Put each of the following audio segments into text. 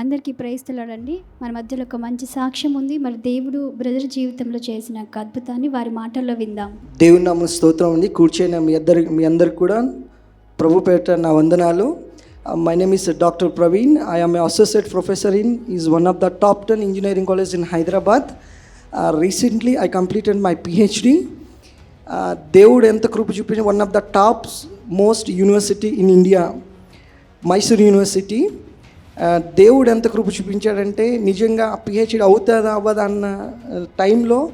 అందరికీ ప్రయిస్తున్నాడండి మన మధ్యలో ఒక మంచి సాక్ష్యం ఉంది. మరి దేవుడు బ్రదర్ జీవితంలో చేసిన ఒక అద్భుతాన్ని వారి మాటల్లో విందాం. దేవుని నామ స్తోత్రం అండి. కూర్చొని మీ అందరి మీ అందరికి కూడా ప్రభు పేట నా వందనాలు. My name is doctor Praveen I am associate professor in is one of the top ten engineering college in Hyderabad recently I completed my PhD దేవుడు ఎంత కృప చూపించిన one of the top most university in India Mysore university దేవుడు ఎంత కృప చూపించాడంటే నిజంగా PhD అవుతుందా అవ్వదా అన్న టైంలో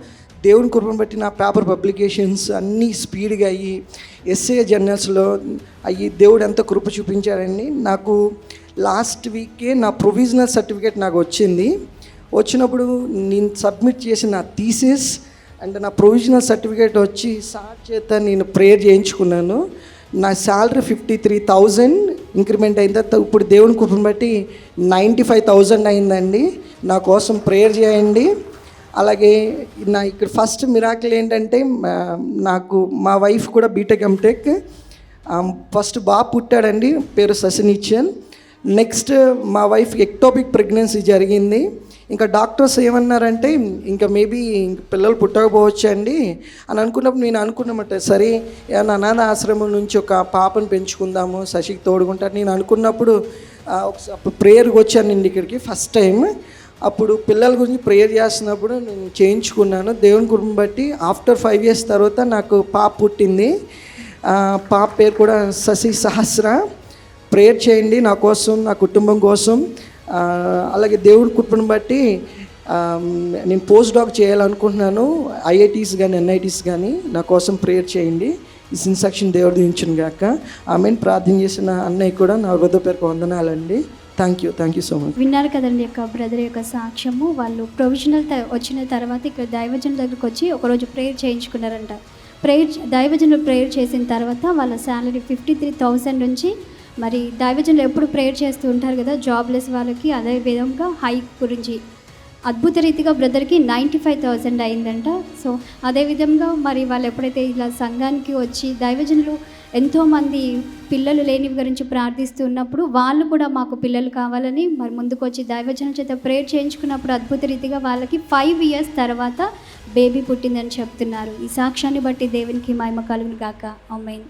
దేవుని కృపను బట్టి నా పేపర్ పబ్లికేషన్స్ అన్నీ స్పీడ్గా అయ్యి ఎస్ఏ జర్నల్స్లో అయ్యి దేవుడు ఎంత కృప చూపించాడండి. నాకు లాస్ట్ వీకే నా ప్రొవిజనల్ సర్టిఫికేట్ నాకు వచ్చింది. వచ్చినప్పుడు నేను సబ్మిట్ చేసిన నా థీసిస్ అండ్ నా ప్రొవిజనల్ సర్టిఫికేట్ వచ్చి సార్ చేత నేను ప్రేయర్ చేయించుకున్నాను. నా salary fifty three thousand increment అయిన తర్వాత ఇప్పుడు దేవుని కృపను బట్టి నైంటీ ఫైవ్ థౌజండ్ అయిందండి. నా కోసం ప్రేయర్ చేయండి. అలాగే నా ఇక్కడ ఫస్ట్ మిరాకిల్ ఏంటంటే నాకు మా వైఫ్ కూడా B Tech M Tech first బాబు పుట్టాడండి పేరు ససినిచ్చన్ నెక్స్ట్ మా వైఫ్ ఎక్టోపిక్ ప్రెగ్నెన్సీ జరిగింది. ఇంకా డాక్టర్స్ ఏమన్నారంటే ఇంకా మేబీ పిల్లలు పుట్టకపోవచ్చు అండి అని అనుకున్నప్పుడు నేను అనుకున్నమాట సరే ఏమన్నా అనాథ ఆశ్రమం నుంచి ఒక పాపను పెంచుకుందాము శశికి తోడుకుంటారు నేను అనుకున్నప్పుడు ఒకసారి ప్రేయర్కి వచ్చాను నేను ఇక్కడికి ఫస్ట్ టైం అప్పుడు పిల్లల గురించి ప్రేయర్ చేస్తున్నప్పుడు నేను చేయించుకున్నాను. దేవుని గురించి బట్టి ఆఫ్టర్ ఫైవ్ ఇయర్స్ తర్వాత నాకు పాప పుట్టింది. పాప పేరు కూడా శశి సహస్ర. ప్రేయర్ చేయండి నా కోసం నా కుటుంబం కోసం. అలాగే దేవుడి కృపను బట్టి నేను పోస్ట్ డాక్ చేయాలనుకుంటున్నాను. ఐఐటీస్ కానీ ఎన్ఐటీస్ కానీ నా కోసం ప్రేయర్ చేయండి. ఈ ఇన్స్ట్రక్షన్ దేవుడు దించును గాక. ఆమె ప్రార్థన చేసిన అన్నయ్య కూడా నా హృదయ పేరుకు వందనాలండి. Thank you thank you so much విన్నారు కదండి యొక్క బ్రదర్ యొక్క సాక్ష్యము. వాళ్ళు ప్రొవిజనల్ త- వచ్చిన తర్వాత ఇక్కడ దైవజన్ దగ్గరికి వచ్చి ఒకరోజు ప్రేయర్ చేయించుకున్నారంట. ప్రేయర్ దైవజనులు ప్రేయర్ చేసిన తర్వాత వాళ్ళ శాలరీ ఫిఫ్టీ త్రీ థౌసండ్ నుంచి మరి దైవజనులు ఎప్పుడు ప్రేయర్ చేస్తూ ఉంటారు కదా జాబ్లెస్ వాళ్ళకి అదే విధంగా హైక్ గురించి. అద్భుత రీతిగా బ్రదర్కి నైంటీ ఫైవ్ థౌజండ్ అయిందంట. సో అదేవిధంగా మరి వాళ్ళు ఎప్పుడైతే ఇలా సంఘానికి వచ్చి దైవజనులు ఎంతోమంది పిల్లలు లేని గురించి ప్రార్థిస్తున్నప్పుడు వాళ్ళు కూడా మాకు పిల్లలు కావాలని మరి ముందుకు వచ్చి చేత ప్రేయర్ చేయించుకున్నప్పుడు అద్భుత రీతిగా వాళ్ళకి ఫైవ్ ఇయర్స్ తర్వాత బేబీ పుట్టిందని చెప్తున్నారు. ఈ సాక్ష్యాన్ని బట్టి దేవునికి మహిమ కలుగును గాక. అమ్మాయిని